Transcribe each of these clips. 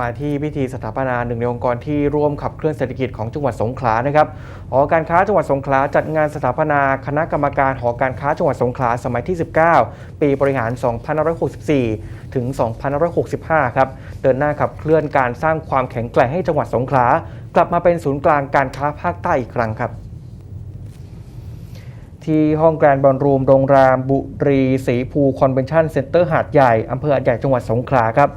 มาที่พิธีสถาปนาหนึ่งในองค์กรที่ร่วมขับเคลื่อนเศรษฐกิจของจังหวัดสงขลานะครับหอการค้าจังหวัดสงขลาจัดงานสถาปนาคณะกรรมการหอการค้าจังหวัดสงขลาสมัยที่ 19 ปีบริหาร 2564 ถึง 2565 ครับ เดินหน้าขับเคลื่อนการสร้างความแข็งแกร่งให้จังหวัดสงขลากลับมาเป็นศูนย์กลางการค้าภาคใต้อีกครั้งครับที่ห้องแกรนด์บอลรูมโรงแรมบุรีศรีภูคอนเวนชั่นเซ็นเตอร์หาดใหญ่อำเภอหาดใหญ่จังหวัดสงขลาครับ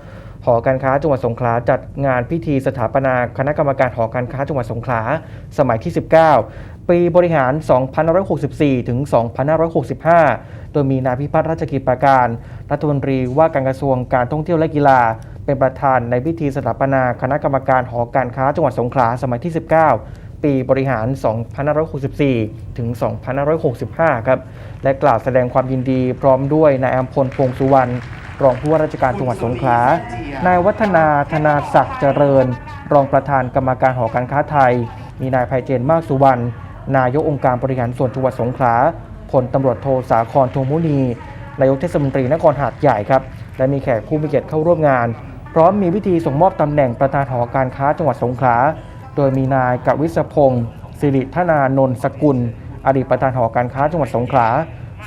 หอการค้าจังหวัดสงขลาจัดงานพิธีสถาปนาคณะกรรมการหอการค้าจังหวัดสงขลาสมัยที่ 19 ปีบริหาร 2564 ถึง 2565 โดยมีนายพิพัฒน์ราชกิจประการ รัฐมนตรีว่าการกระทรวงการท่องเที่ยวและกีฬา เป็นประธานในพิธีสถาปนาคณะกรรมการหอการค้าจังหวัดสงขลาสมัยที่ 19ปีบริหาร 2564 ถึง 2565 ครับ และกล่าวแสดงความยินดีพร้อมด้วยนายอัมพลพงสุวรรณ รองผู้ว่าราชการจังหวัดสงขลา นายวัฒนาธนาศักดิ์เจริญ รองประธานกรรมการหอการค้าไทย มีนายไพเจนมากสุวรรณ นายกองค์การบริหารส่วนจังหวัดสงขลาพลตำรวจโทสาครทงมุนี นายกเทศมนตรีนครหาดใหญ่ครับ และมีแขกผู้มีเกียรติเข้าร่วมงาน พร้อมมีพิธีส่งมอบตำแหน่งประธานหอการค้าจังหวัดสงขลา โดยมีนายกวิศพงศ์สิริธนานนท์สกุล อดีตประธานหอการค้าจังหวัดสงขลา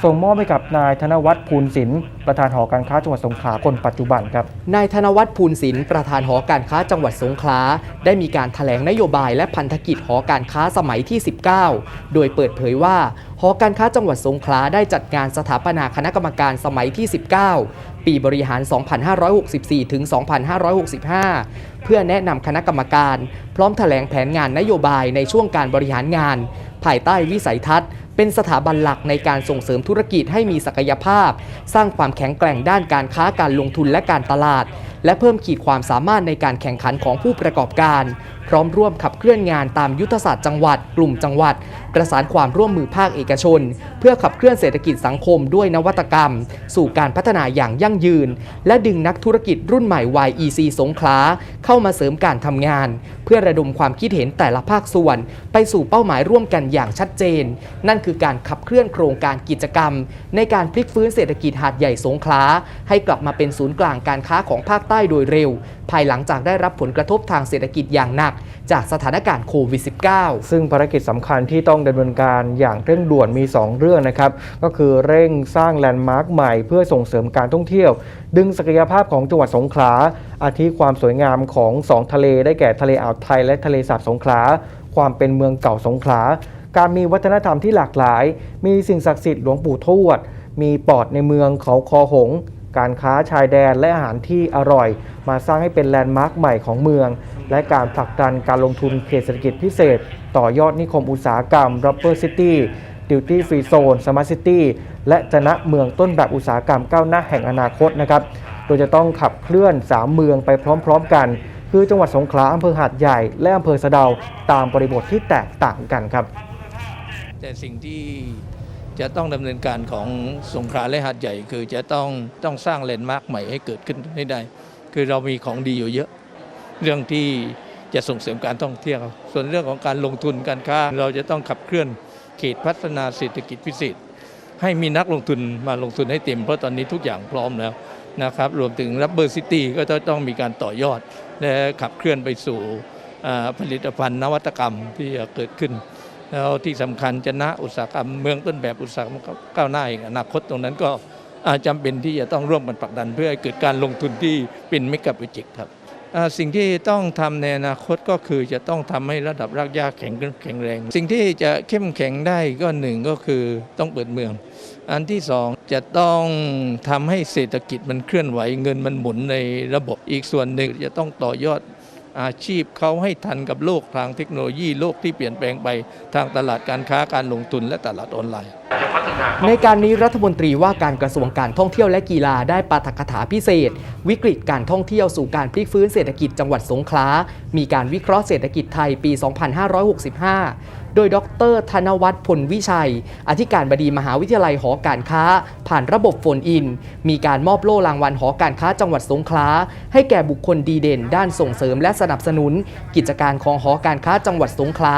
ส่งมอบให้กับนายธนวัฒน์ภูลศิลป์ประธานหอการค้าจังหวัดสงขลาคนปัจจุบันครับ นายธนวัฒน์ภูลศิลป์ประธานหอการค้าจังหวัดสงขลาได้มีการถแถลงนโยบายและพันธกิจหอการค้าสมัยที่ 19 โดยเปิดเผยว่าหอการค้าจังหวัดสงขลาได้จัดงานสถาปนาคณะกรรมการสมัยที่ 19 ปีบริหาร 2564 ถึง 2565 เพื่อแนะนำคณะกรรมการ พร้อมถแถลงแผนงานนโยบายในช่วงการบริหารงาน ภายใต้วิสัยทัศน์ เป็นสถาบันหลักในการส่งเสริมธุรกิจให้มีศักยภาพ สร้างความแข็งแกร่งด้านการค้าการลงทุนและการตลาดและเพิ่มขีดความสามารถในการแข่งขันของผู้ประกอบการ พร้อมร่วมขับเคลื่อนงานตามยุทธศาสตร์จังหวัด กลุ่มจังหวัด ประสานความร่วมมือภาคเอกชน เพื่อขับเคลื่อนเศรษฐกิจสังคมด้วยนวัตกรรม สู่การพัฒนาอย่างยั่งยืน และดึงนักธุรกิจรุ่นใหม่ YEC สงขลาเข้ามาเสริมการทำงาน เพื่อระดมความคิดเห็นแต่ละภาคส่วน ไปสู่เป้าหมายร่วมกันอย่างชัดเจน นั่นคือการขับเคลื่อนโครงการกิจกรรม ในการพลิกฟื้นเศรษฐกิจหาดใหญ่สงขลาให้กลับมาเป็นศูนย์กลางการค้าของภาคใต้โดยเร็ว ภายหลังจากได้รับผลกระทบทางเศรษฐกิจอย่างหนัก จากสถานการณ์โควิด -19 ซึ่งภารกิจสำคัญที่ต้องดำเนินการอย่างเร่งด่วนมี 2 เรื่องนะครับ ก็คือเร่งสร้างแลนด์มาร์คใหม่เพื่อส่งเสริมการท่องเที่ยว ดึงศักยภาพของจังหวัดสงขลาอาทิความสวยงามของ 2 ทะเลได้แก่ทะเลอ่าวไทยและทะเลสาบสงขลาความเป็นเมืองเก่าสงขลาการมีวัฒนธรรมที่หลากหลาย มีสิ่งศักดิ์สิทธิ์หลวงปู่ทวด มีปอดในเมืองเขาคอหง การค้าชายแดนและอาหารที่อร่อย มาสร้างให้เป็นแลนด์มาร์คใหม่ของเมือง และการผลักดันการลงทุนเขตเศรษฐกิจพิเศษ ต่อยอดนิคมอุตสาหกรรม Rubber City Duty Free Zone Smart City และจะนะเมืองต้นแบบอุตสาหกรรมก้าวหน้าแห่งอนาคตนะครับ โดยจะต้องขับเคลื่อน 3 เมืองไปพร้อมๆกัน คือจังหวัดสงขลาอำเภอหาดใหญ่ และอำเภอสะเดาตามบริบทที่แตกต่างกันครับ แต่สิ่งที่ จะต้องดำเนินการของสงขลาและหาดใหญ่ คือจะต้องต้องสร้างแลนด์มาร์คใหม่ให้เกิดขึ้นให้ได้ คือเรามีของดีอยู่เยอะ เรื่องที่จะส่งเสริมการท่องเที่ยว ส่วนเรื่องของการลงทุนการค้า เราจะต้องขับเคลื่อนเขตพัฒนาเศรษฐกิจพิเศษให้มีนักลงทุนมาลงทุนให้เต็ม เพราะตอนนี้ทุกอย่างพร้อมแล้วนะครับ รวมถึง Rubber City ก็จะต้องมีการต่อยอด และขับเคลื่อนไปสู่ผลิตภัณฑ์นวัตกรรมที่จะเกิดขึ้น แล้วที่สำคัญจะนะอุตสาหกรรมเมืองต้นแบบอุตสาหกรรมก้าวหน้าอีกอนาคตตรงนั้นก็จจำเป็นที่จะต้องร่วมกันผลักดัน เพื่อให้เกิดการลงทุนที่เป็นเมกะโปรเจกต์ครับสิ่งที่ต้องทำในอนาคตก็คือจะต้องทำให้ระดับรากหญ้าแข็งแข็งแรง สิ่งที่จะเข้มแข็งได้ก็หนึ่งก็คือต้องเปิดเมือง อันที่สองจะต้องทำให้เศรษฐกิจมันเคลื่อนไหวเงินมันหมุนในระบบอีกส่วนหนึ่งจะต้องต่อยอด อาชีพเขาให้ทันกับโลกทางเทคโนโลยีโลกที่เปลี่ยนแปลงไปทางตลาดการค้าการลงทุนและตลาดออนไลน์ ในการนี้รัฐมนตรีว่าการกระทรวงการท่องเที่ยวและกีฬาได้ปาฐกถาพิเศษ วิกฤตการท่องเที่ยวสู่การพลิกฟื้นเศรษฐกิจจังหวัดสงขลา มีการวิเคราะห์เศรษฐกิจไทยปี 2565 โดยดร ธนวัฒน์พลวิชัย อธิการบดีมหาวิทยาลัยหอการค้า ผ่านระบบโฟนอิน มีการมอบโล่รางวัลหอการค้าจังหวัดสงขลาให้แก่บุคคลดีเด่น ด้านส่งเสริมและสนับสนุน กิจการของหอการค้าจังหวัดสงขลา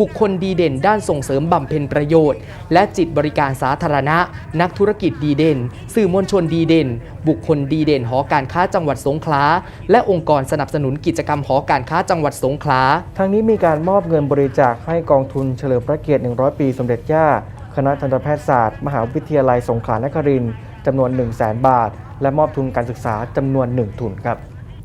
บุคคลดีเด่น ด้านส่งเสริมบำเพ็ญประโยชน์ และจิตบริการสาธารณะ นักธุรกิจดีเด่น สื่อมวลชนดีเด่น บุคคลดีเด่นหอการค้าจังหวัดสงขลาและองค์กรสนับสนุนกิจกรรมหอการค้าจังหวัดสงขลาทั้งนี้มีการมอบเงินบริจาคให้กองทุนเฉลิมพระเกียรติ 100 ปีสมเด็จย่า คณะทันตแพทยศาสตร์ มหาวิทยาลัยสงขลานครินทร์จำนวน 1 0 0 0 0แบาท และมอบทุนการศึกษาจำนวน 1 ทุนครับ